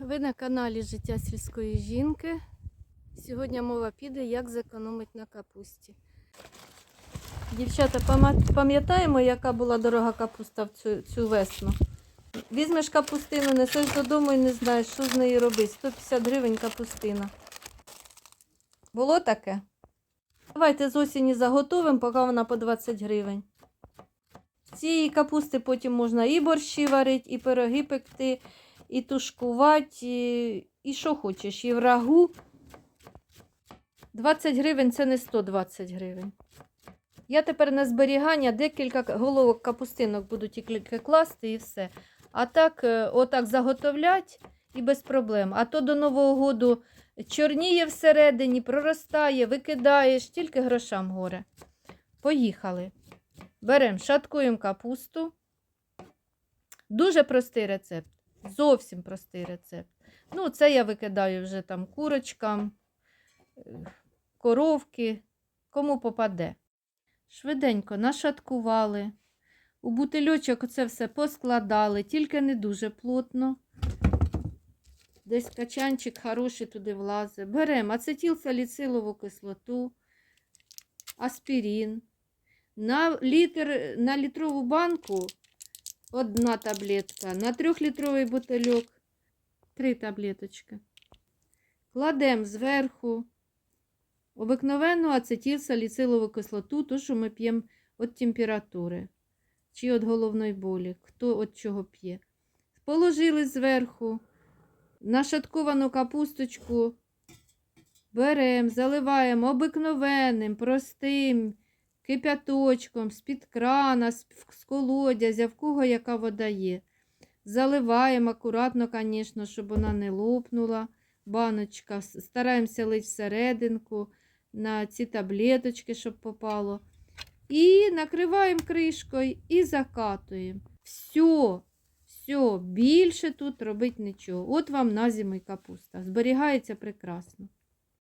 Ви на каналі Життя сільської жінки. Сьогодні мова піде, як зекономити на капусті. Дівчата, пам'ятаємо, яка була дорога капуста в цю, цю весну? Візьмеш капустину, несеш додому і не знаєш, що з нею робити. 150 гривень капустина. Було таке? Давайте з осені заготовимо, поки вона по 20 гривень. З цієї капусти потім можна і борщі варити, і пироги пекти, і тушкувати, і, що хочеш, і в рагу. 20 гривень це не 120 гривень. Я тепер на зберігання декілька головок капустинок буду тільки класти і все. А так, е, отак заготовлять і без проблем. А то до Нового году чорніє всередині, проростає, викидаєш, тільки грошам горе. Поїхали. Беремо, шаткуємо капусту. Дуже простий рецепт. Зовсім простий рецепт. Ну, це я викидаю вже там курочкам, е, коровки, кому попаде. Швиденько нашаткували. У бутильочок це все поскладали, тільки не дуже плотно. Десь качанчик хороший туди влазить. Беремо ацетилсаліцилову кислоту, аспірин. На, літр, на літрову банку одна таблетка, на трьохлітровий бутильок три таблеточки. Кладемо зверху обикновенну ацетилсаліцилову кислоту, ту, що ми п'ємо від температури чи від головної болі, хто від чого п'є. Положили зверху нашатковану капусточку, беремо, заливаємо обикновенним, простим кип'яточком, з-під крана, з колодязя, в кого яка вода є. Заливаємо акуратно, звісно, щоб вона не лопнула. Баночка. Стараємося лити всерединку на ці таблеточки, щоб попало. І накриваємо кришкою і закатуємо. Все, все, більше тут робити нічого. От вам на зиму капуста. Зберігається прекрасно.